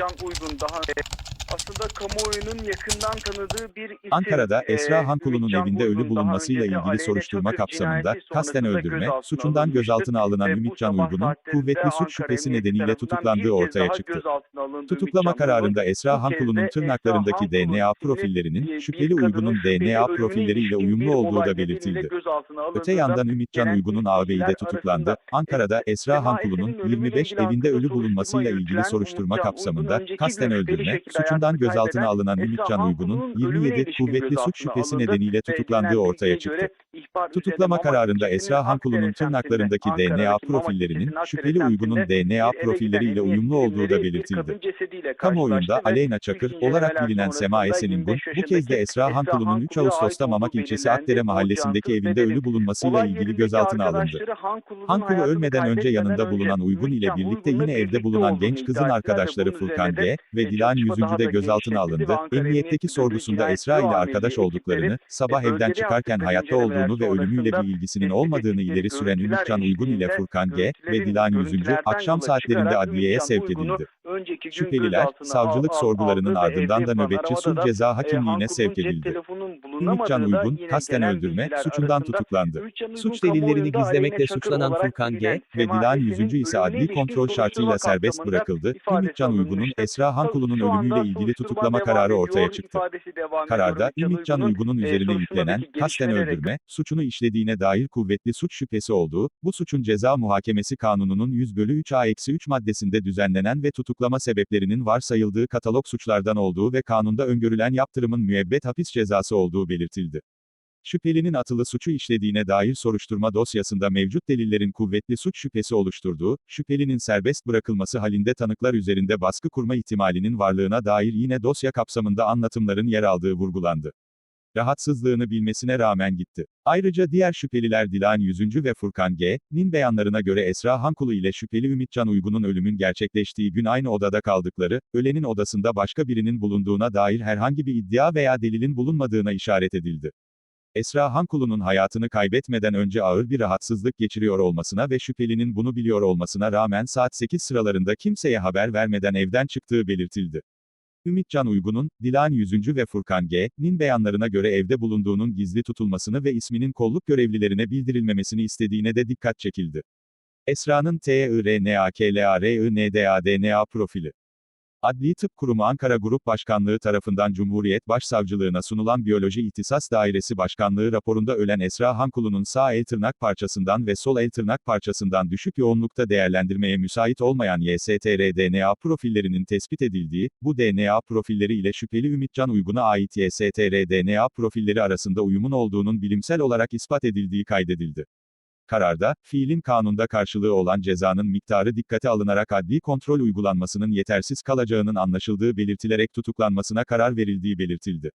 Ümitcan Uygun daha önce aslında kamuoyunun yakından tanıdığı bir isim. Ankara'da Ee, Esra Hankulu'nun evinde ölü bulunmasıyla ilgili soruşturma kapsamında kasten öldürme suçundan gözaltına alınan Ümitcan sabah Uygun'un kuvvetli suç şüphesi nedeniyle tutuklandığı ortaya çıktı. Tutuklama kararında. Esra Hankulu'nun tırnaklarındaki DNA profillerinin şüpheli Uygun'un DNA profilleriyle uyumlu olduğu da belirtildi. Öte yandan Ümitcan gelen Uygun'un ağabeyi de tutuklandı. Ankara'da Esra Hankulu'nun Esen'in ölümüyle 25 ilgili evinde ölü bulunmasıyla ilgili soruşturma kapsamında kasten öldürme suçundan hayatını gözaltına alınan Esra Ümitcan Uygun'un Hankulu'nun ölümüne 27 ilişkin kuvvetli suç şüphesi nedeniyle tutuklandığı ortaya çıktı. Tutuklama kararında Esra Hankulu'nun tırnaklarındaki DNA profillerinin şüpheli Uygun'un DNA profilleriyle uyumlu olduğu da belirtildi. Kamuoyunda Aleyna Çakır olarak bilinen Sema Esen'in 25 bu kez de Esra Hankulu'nun 3 Hankulu'ya Ağustos'ta Mamak ilçesi. Akdere mahallesindeki evinde ölü bulunmasıyla ilgili gözaltına alındı. Hankulu ölmeden önce yanında bulunan Uygun ile birlikte yine evde bulunan genç kızın arkadaşları Furkan G ve Dilan çalışma Yüzüncü daha de da gözaltına alındı. Emniyetteki sorgusunda Esra ile arkadaş olduklarını, sabah evden çıkarken hayatta olduğunu ve ölümüyle bir ilgisinin olmadığını ileri süren Ümitcan Uygun ile Furkan G ve Dilan Yüzüncü akşam saatlerinde adliyeye sevk edildi. Şüpheliler, savcılık sorgularının ardından da nöbetçi sulh ceza e, hakimliğine sevk edildi. Ümitcan Uygun, kasten öldürme suçundan tutuklandı. Suç delillerini gizlemekle suçlanan Furkan G ve Dilan Yüzüncü ise adli kontrol şartıyla serbest bırakıldı. Ümitcan Uygun'un. Esra Hankulu'nun ölümüyle ilgili tutuklama kararı ortaya çıktı. Kararda Ümitcan Uygun'un e, üzerine yüklenen, kasten öldürme, suçunu işlediğine dair kuvvetli suç şüphesi olduğu, bu suçun ceza muhakemesi kanununun 100 bölü 3 A-3 maddesinde düzenlenen ve tutuklama sebeplerinin varsayıldığı katalog suçlardan olduğu ve kanunda öngörülen yaptırımın müebbet hapis cezası olduğu belirtildi. Şüphelinin atılı suçu işlediğine dair soruşturma dosyasında mevcut delillerin kuvvetli suç şüphesi oluşturduğu, şüphelinin serbest bırakılması halinde tanıklar üzerinde baskı kurma ihtimalinin varlığına dair yine dosya kapsamında anlatımların yer aldığı vurgulandı. Rahatsızlığını bilmesine rağmen gitti. Ayrıca diğer şüpheliler Dilan Yüzüncü ve Furkan G.'nin beyanlarına göre Esra Hankulu ile şüpheli Ümitcan Uygun'un ölümün gerçekleştiği gün aynı odada kaldıkları, ölenin odasında başka birinin bulunduğuna dair herhangi bir iddia veya delilin bulunmadığına işaret edildi. Esra Hankulu'nun hayatını kaybetmeden önce ağır bir rahatsızlık geçiriyor olmasına ve şüphelinin bunu biliyor olmasına rağmen saat 8 sıralarında kimseye haber vermeden evden çıktığı belirtildi. Ümitcan Uygun'un, Dilan Yüzüncü ve Furkan G.'nin beyanlarına göre evde bulunduğunun gizli tutulmasını ve isminin kolluk görevlilerine bildirilmemesini istediğine de dikkat çekildi. Esra'nın TIRNAKLARINDADNA profili Adli Tıp Kurumu Ankara Grup Başkanlığı tarafından Cumhuriyet Başsavcılığına sunulan Biyoloji İhtisas Dairesi Başkanlığı raporunda ölen Esra Hankulu'nun sağ el tırnak parçasından ve sol el tırnak parçasından düşük yoğunlukta değerlendirmeye müsait olmayan YSTR-DNA profillerinin tespit edildiği, bu DNA profilleri ile şüpheli Ümitcan Uygun'a ait YSTR-DNA profilleri arasında uyumun olduğunun bilimsel olarak ispat edildiği kaydedildi. Kararda, fiilin kanunda karşılığı olan cezanın miktarı dikkate alınarak adli kontrol uygulanmasının yetersiz kalacağının anlaşıldığı belirtilerek tutuklanmasına karar verildiği belirtildi.